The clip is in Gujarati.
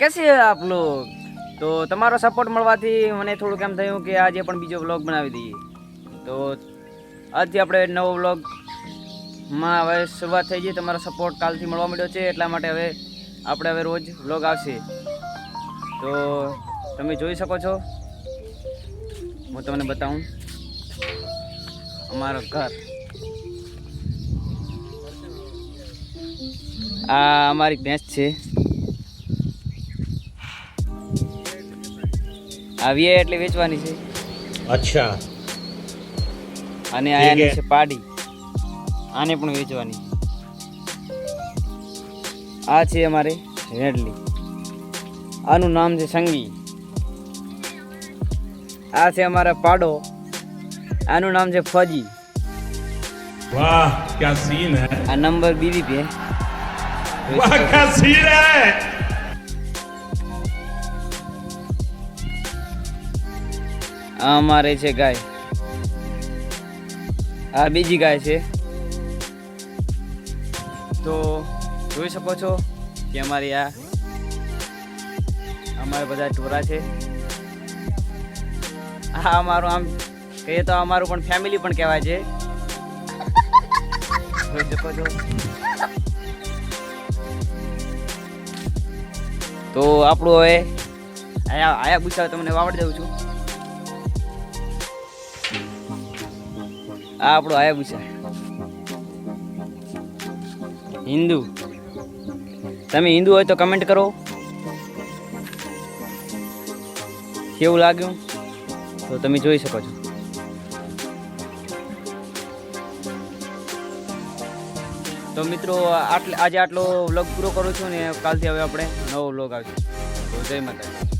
કેસે આપ લોગ? તો તમારો સપોર્ટ મળવાથી મને થોડુંક એમ થયું કે આજે પણ બીજો વ્લોગ બનાવી દઈએ. તો આજથી આપણે નવો વ્લોગમાં હવે શરૂઆત થઈ ગઈ. તમારો સપોર્ટ કાલથી મળવા મળ્યો છે, એટલા માટે હવે આપણે હવે રોજ વ્લોગ આવશે. તો તમે જોઈ શકો છો. હું તમને બતાવું. અમારું ઘર. આ અમારી ભેંસ છે. આવીએ એટલે વેચવાની છે. અચ્છા. અને આની છે પાડી. આને પણ વેચવાની. આ છે અમારે રેડલી. આનું નામ છે સંગી. આ છે અમારા પાડો. આનું નામ છે ફજી. વાહ ક્યા સીન હે? આ નંબર બીજી પે વાહ ક્યા સીન હે? આ અમારે છે ગાય. આ બીજી ગાય છે. તો જોઈ શકો છો કે અમારી આ અમારા બધા ટોરા છે. આ અમારું આમ કહીએ તો અમારું પણ ફેમિલી પણ કહેવાય છે. જોઈ શકો છો. તો આપણું હવે આયા આયા ગુસ્સા તમને વાવડ દઉં છું. આ આપણો આયાબુસા હિન્દુ. તમે હિન્દુ હોય તો કમેન્ટ કરો. કેવું લાગ્યું? તો તમે જોઈ શકો છો. તો મિત્રો, આટલે આજે આટલો વ્લોગ પૂરો કરું છું ને કાલથી હવે આપણે નવો વ્લોગ આવશે. તો જય માતા